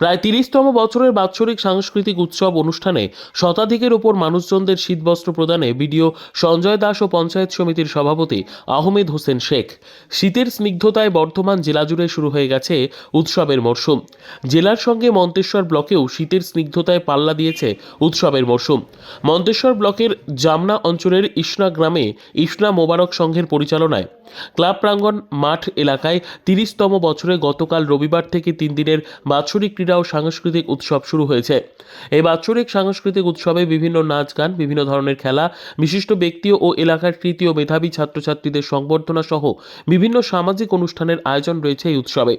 প্রায় তিরিশতম বছরের বাৎসরিক সাংস্কৃতিক উৎসব অনুষ্ঠানে শতাধিকের ওপর মানুষজনদের শীতবস্ত্র প্রদানে বিডিও সঞ্জয় দাস ও পঞ্চায়েত সমিতির সভাপতি আহমেদ হোসেন শেখ। শীতের স্নিগ্ধতায় বর্ধমান জেলা জুড়ে শুরু হয়ে গেছে উৎসবের মরশুম। জেলার সঙ্গে মন্তেশ্বর ব্লকেও শীতের স্নিগ্ধতায় পাল্লা দিয়েছে উৎসবের মরশুম। মন্তেশ্বর ব্লকের জামনা অঞ্চলের ইসনা গ্রামে ইসনা মোবারক সংঘের পরিচালনায় ক্লাব প্রাঙ্গণ মাঠ এলাকায় তিরিশতম বছরে গতকাল রবিবার থেকে তিন দিনের বাৎসরিক ক্রীড়া ও সাংস্কৃতিক উৎসব শুরু হয়েছে। এই বাৎসরিক সাংস্কৃতিক উৎসবে বিভিন্ন নাচ গান, বিভিন্ন ধরনের খেলা, বিশিষ্ট ব্যক্তি ও এলাকার তৃতীয় মেধাবী ছাত্রছাত্রীদের সংবর্ধনা সহ বিভিন্ন সামাজিক অনুষ্ঠানের আয়োজন রয়েছে এই উৎসবে।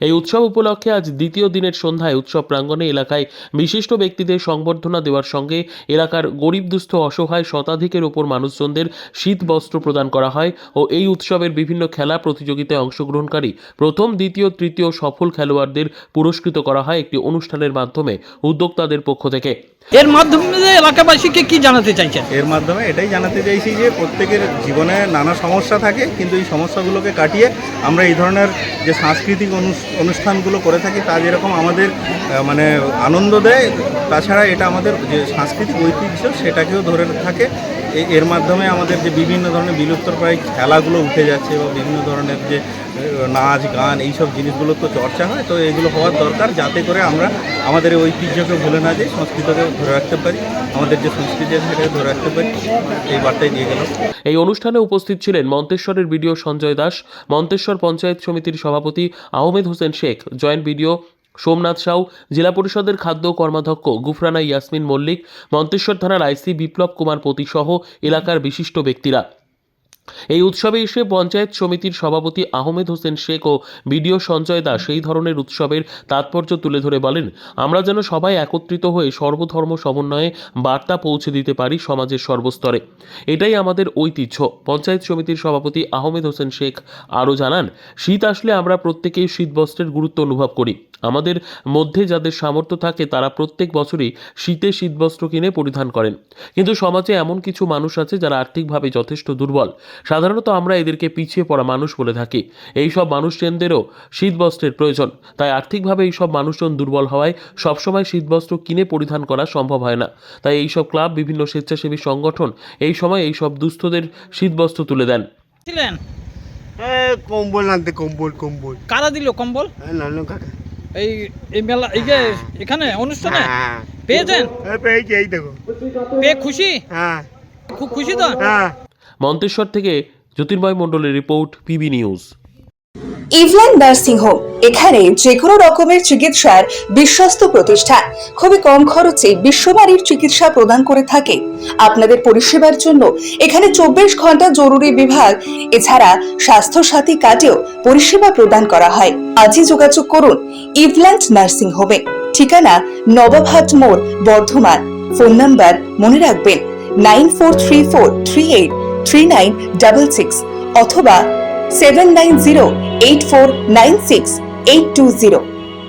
এই উৎসব উপলক্ষে আজ দ্বিতীয় দিনের সন্ধ্যায় উৎসব প্রাঙ্গণে এলাকায় বিশিষ্ট ব্যক্তিদের সংবর্ধনা দেওয়ার সঙ্গে এলাকার গরিব, দুস্থ, অসহায় শতাধিকের ওপর মানুষজনদের শীত বস্ত্র প্রদান করা হয় ও এই উৎসবের বিভিন্ন খেলা প্রতিযোগিতায় অংশগ্রহণকারী প্রথম, দ্বিতীয়, তৃতীয় সফল খেলোয়াড়দের পুরস্কৃত করা হয় একটি অনুষ্ঠানের মাধ্যমে উদ্যোক্তাদের পক্ষ থেকে। এর মাধ্যমে এলাকাবাসীকে কি জানাতে চাইছেন? এর মাধ্যমে এটাই জানাতে চাইছি যে প্রত্যেকের জীবনে নানা সমস্যা থাকে, কিন্তু এই সমস্যাগুলোকে কাটিয়ে আমরা এই ধরনের যে সাংস্কৃতিক অনুষ- অনুষ্ঠানগুলো করে থাকি, তা যেরকম আমাদের মানে আনন্দ দেয়, তাছাড়া এটা আমাদের যে সাংস্কৃতিক ঐতিহ্য, সেটাকেও ধরে থাকে। এর মাধ্যমে আমাদের যে বিভিন্ন ধরনের বিলুপ্তপ্রায় খেলাগুলো উঠে যাচ্ছে বা বিভিন্ন ধরনের যে নাচ, গান এইসব জিনিসগুলো তো চর্চা হয়, তো এগুলো হওয়ার দরকার যাতে করে আমরা আমাদের ঐতিহ্যকে ভুলে না যাই, সংস্কৃতকে ধরে রাখতে পারি, আমাদের যে সংস্কৃতি সেটাকে ধরে রাখতে পারি। এই বার্তায় দিয়ে গেলাম। এই অনুষ্ঠানে উপস্থিত ছিলেন মন্তেশ্বরের বিডিও সঞ্জয় দাস, মন্তেশ্বর পঞ্চায়েত সমিতির সভাপতি আহমেদ হোসেন শেখ, জয়েন্ট বিডিও সোমনাথ সাউ, জেলা পরিষদের খাদ্য কর্মাধ্যক্ষ গুফরানা ইয়াসমিন মল্লিক, মন্তেশ্বর থানার আইসি বিপ্লব কুমার পতি সহ এলাকার বিশিষ্ট ব্যক্তিরা। এই উৎসবে এসে পঞ্চায়েত সমিতির সভাপতি আহমেদ হোসেন শেখ ও বিডিও সঞ্জয় দাস এই ধরনের উৎসবের তাৎপর্য তুলে ধরে বলেন, আমরা যেন সবাই একত্রিত হয়ে সর্বধর্ম সমন্বয়ে বার্তা পৌঁছে দিতে পারি সমাজের সর্বস্তরে। এটাই আমাদের ঐতিহ্য। পঞ্চায়েত সমিতির সভাপতি আহমেদ হোসেন শেখ আরও জানান, শীত আসলে আমরা প্রত্যেকেই শীতবস্ত্রের গুরুত্ব অনুভব করি। আমাদের মধ্যে যাদের সামর্থ্য থাকে তারা প্রত্যেক বছরই শীতে শীতবস্ত্র কিনে পরিধান করেন। কিন্তু সমাজে এমন কিছু মানুষ আছে যারা আর্থিকভাবে যথেষ্ট দুর্বল। সাধারণত আমরা এদেরকে পিছিয়ে পড়া মানুষ বলে থাকি। এই সব মানুষজনদেরও শীতবস্ত্রের প্রয়োজন। তাই আর্থিকভাবে এই সব মানুষজন দুর্বল হওয়ায় সবসময় শীতবস্ত্র কিনে পরিধান করা সম্ভব হয় না। তাই এই সব ক্লাব বিভিন্ন স্বেচ্ছাসেবী সংগঠন এই সময় এই সব দুস্থদের শীতবস্ত্র তুলে দেন। ছিলেন কম্বল আনতে কম্বল কম্বল। কারা দিল কম্বল? হ্যাঁ নানু কাকা। এই এই মেলা এই যে এখানে অনুষ্ঠানে? হ্যাঁ পেয়েছেন? পেয়েছি এই দেখো। পেয়ে খুশি? হ্যাঁ। খুব খুশি তো? হ্যাঁ। মন্তেশ্বর থেকে জ্যোতির্ময় মণ্ডলের রিপোর্ট, পিবি নিউজ। ইভলান নার্সিং হোম এখানে যে কোনো রকমের চিকিৎসার বিশ্বস্ত প্রতিষ্ঠান। খুবই কম খরচে বিশ্বমানের চিকিৎসা প্রদান করে থাকে। আপনাদের পরিষেবার জন্য এখানে চব্বিশ ঘণ্টা জরুরি বিভাগ, এছাড়া স্বাস্থ্য সাথী কার্ডেও পরিষেবা প্রদান করা হয়। আজই যোগাযোগ করুন ইভল্যান্ড নার্সিং হোমে ঠিকানা নবাবহাট মোড়, বর্ধমান। ফোন নাম্বার মনে রাখবেন, nine four three four three eight. Three nine double six অথবা seven nine zero eight four nine six eight two zero